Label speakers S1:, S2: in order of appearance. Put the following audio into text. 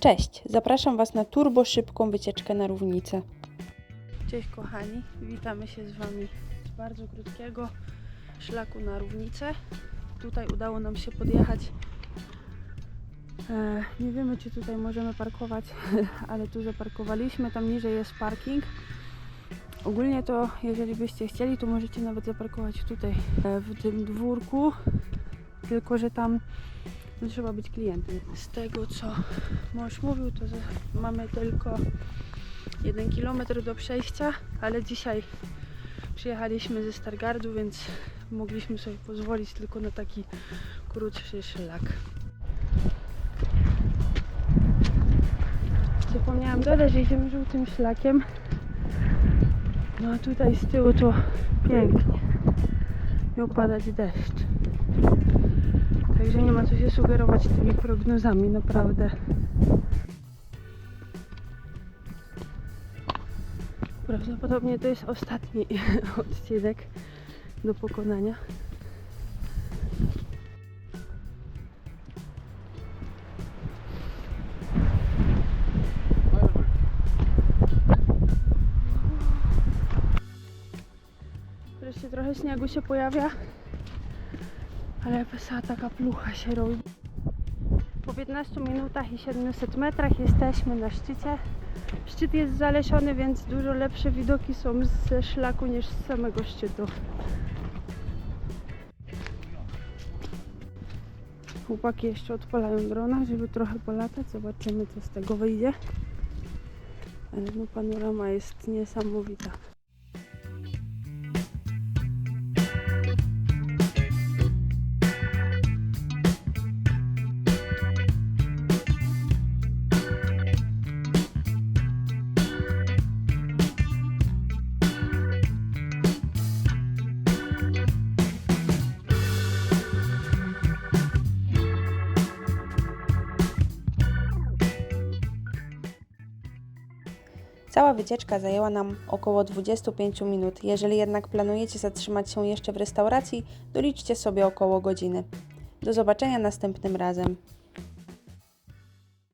S1: Cześć, zapraszam Was na turbo szybką wycieczkę na równicę. Cześć kochani, witamy się z Wami z bardzo krótkiego szlaku na równicę. Tutaj udało nam się podjechać. E, nie wiemy, czy tutaj możemy parkować, ale tu zaparkowaliśmy. Tam niżej jest parking. Ogólnie to, jeżeli byście chcieli, to możecie nawet zaparkować tutaj e, w tym dwórku. Tylko, że tam no, trzeba być klientem. Z tego, co mąż mówił, to za- mamy tylko 1 km do przejścia, ale dzisiaj przyjechaliśmy ze Stargardu, więc mogliśmy sobie pozwolić tylko na taki krótszy szlak. Zapomniałam dodać, że idziemy żółtym szlakiem. No a tutaj z tyłu to pięknie. Miał padać deszcz. Także nie ma co się sugerować tymi prognozami, naprawdę. Prawdopodobnie to jest ostatni odcinek do pokonania. Wreszcie trochę śniegu się pojawia, ale pesa taka plucha się robi. Po 15 minutach i 700 metrach jesteśmy na szczycie. Szczyt jest zalesiony, więc dużo lepsze widoki są ze szlaku niż z samego szczytu. Chłopaki jeszcze odpalają drona, żeby trochę polatać. Zobaczymy, co z tego wyjdzie. Ale no panorama jest niesamowita. Cała wycieczka zajęła nam około 25 minut. Jeżeli jednak planujecie zatrzymać się jeszcze w restauracji, doliczcie sobie około godziny. Do zobaczenia następnym razem.